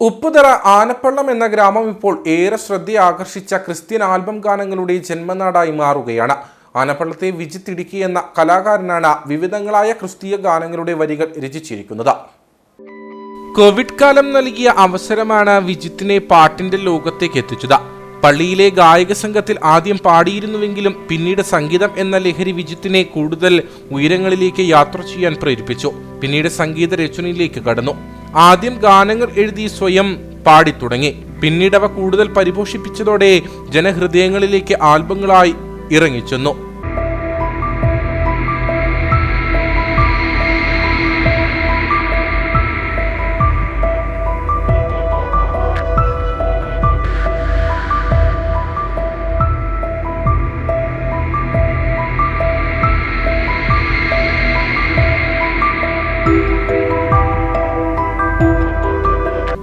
ഉപ്പുതറ ആനപ്പള്ളം എന്ന ഗ്രാമം ഇപ്പോൾ ഏറെ ശ്രദ്ധ ആകർഷിച്ച ക്രിസ്ത്യൻ ആൽബം ഗാനങ്ങളുടെ ജന്മനാടായി മാറുകയാണ്. ആനപ്പള്ളത്തെ വിജിത് ഇടുക്കി എന്ന കലാകാരനാണ് വിവിധങ്ങളായ ക്രിസ്തീയ ഗാനങ്ങളുടെ വരികൾ രചിച്ചിരിക്കുന്നത്. കോവിഡ് കാലം നൽകിയ അവസരമാണ് വിജിത്തിനെ പാട്ടിന്റെ ലോകത്തേക്ക് എത്തിച്ചത്. പള്ളിയിലെ ഗായക സംഘത്തിൽ ആദ്യം പാടിയിരുന്നുവെങ്കിലും പിന്നീട് സംഗീതം എന്ന ലഹരി വിജിത്തിനെ കൂടുതൽ ഉയരങ്ങളിലേക്ക് യാത്ര ചെയ്യാൻ പ്രേരിപ്പിച്ചു. പിന്നീട് സംഗീത രചനയിലേക്ക് കടന്നു. ആദ്യം ഗാനങ്ങൾ എഴുതി സ്വയം പാടിത്തുടങ്ങി. പിന്നീട് അവ കൂടുതൽ പരിപോഷിപ്പിച്ചതോടെ ജനഹൃദയങ്ങളിലേക്ക് ആൽബങ്ങളായി ഇറങ്ങിച്ചെന്നു.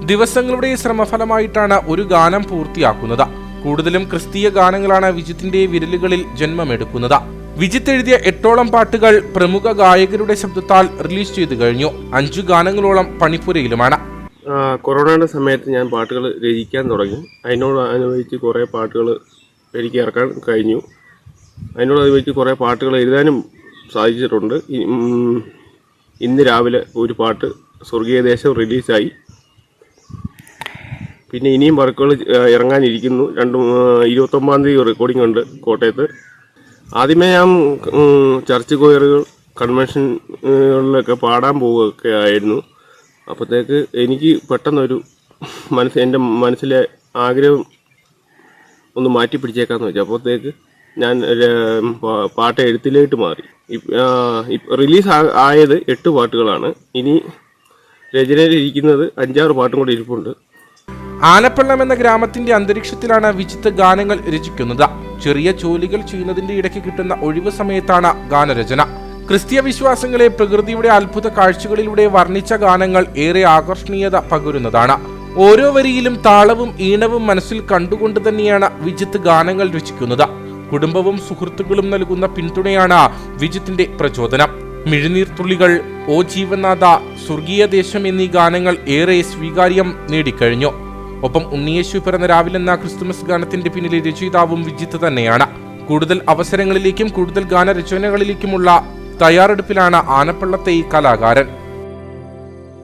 ദിവസങ്ങളുടെ ശ്രമഫലമായിട്ടാണ് ഒരു ഗാനം പൂർത്തിയാക്കുന്നത്. കൂടുതലും ക്രിസ്തീയ ഗാനങ്ങളാണ് വിജിത്തിന്റെ വിരലുകളിൽ ജന്മമെടുക്കുന്നത്. വിജിത്ത് എഴുതിയ എട്ടോളം പാട്ടുകൾ പ്രമുഖ ഗായകരുടെ ശബ്ദത്താൽ റിലീസ് ചെയ്തു കഴിഞ്ഞു. അഞ്ചു ഗാനങ്ങളോളം പണിപ്പുരയിലുമാണ്. കൊറോണയുടെ സമയത്ത് ഞാൻ പാട്ടുകൾ രചിക്കാൻ തുടങ്ങി. അതിനോട് അനുബന്ധിച്ച് കുറേ പാട്ടുകൾ എനിക്ക് ഇറക്കാൻ കഴിഞ്ഞു. അതിനോട് അനുബന്ധിച്ച് കുറേ പാട്ടുകൾ എഴുതാനും സാധിച്ചിട്ടുണ്ട്. ഇന്ന് രാവിലെ ഒരു പാട്ട് സ്വർഗീയദേശം റിലീസായി. പിന്നെ ഇനിയും വർക്കുകൾ ഇറങ്ങാനിരിക്കുന്നു. രണ്ട് ഇരുപത്തൊമ്പതാം തീയതി റെക്കോർഡിംഗ് ഉണ്ട് കോട്ടയത്ത്. ആദ്യമേ ഞാൻ ചർച്ച് കോയറുകൾ കൺവെൻഷനുകളിലൊക്കെ പാടാൻ പോവുകയൊക്കെ ആയിരുന്നു. അപ്പോഴത്തേക്ക് എനിക്ക് പെട്ടെന്നൊരു മനസ്സ് എന്റെ മനസ്സിലെ ആഗ്രഹം ഒന്ന് മാറ്റി പിടിച്ചേക്കാന്ന് വെച്ചു. അപ്പോഴത്തേക്ക് ഞാൻ പാട്ട് എഴുത്തിലേക്ക് മാറി. റിലീസ് ആയത് എട്ട് പാട്ടുകളാണ്. ഇനി രചനയിലിരിക്കുന്നത് അഞ്ചാറ് പാട്ടും കൂടെ ഇരിപ്പുണ്ട്. ആനപ്പള്ളം എന്ന ഗ്രാമത്തിന്റെ അന്തരീക്ഷത്തിലാണ് വിചിത്ര ഗാനങ്ങൾ രചിക്കുന്നത്. ചെറിയ ജോലികൾ ചെയ്യുന്നതിന്റെ ഇടയ്ക്ക് കിട്ടുന്ന ഒഴിവ് സമയത്താണ് ഗാനരചന. ക്രിസ്തീയ വിശ്വാസങ്ങളെ പ്രകൃതിയുടെ അത്ഭുത കാഴ്ചകളിലൂടെ വർണിച്ച ഗാനങ്ങൾ ഏറെ ആകർഷണീയത പകരുന്നതാണ്. ഓരോ വരിയിലും താളവും ഈണവും മനസ്സിൽ കണ്ടുകൊണ്ട് തന്നെയാണ് വിജിത്ത് ഗാനങ്ങൾ രചിക്കുന്നത്. കുടുംബവും സുഹൃത്തുക്കളും നൽകുന്ന പിന്തുണയാണ് വിജിത്തിന്റെ പ്രചോദനം. മിഴുനീർത്തുള്ളികൾ ഓ ജീവനാഥ സ്വർഗീയ ദേശം എന്നീ ഗാനങ്ങൾ ഏറെ സ്വീകാര്യം നേടിക്കഴിഞ്ഞു. ഒപ്പം ഉണ്ണിയേശു പിറന്ന രാവിലെ എന്ന ക്രിസ്തുമസ് ഗാനത്തിന്റെ പിന്നിലെ രചയിതാവും വിജിത്ത് തന്നെയാണ്. കൂടുതൽ അവസരങ്ങളിലേക്കും കൂടുതൽ ഗാനരചനകളിലേക്കുമുള്ള തയ്യാറെടുപ്പിലാണ് ആനപ്പള്ളത്തെ ഈ കലാകാരൻ.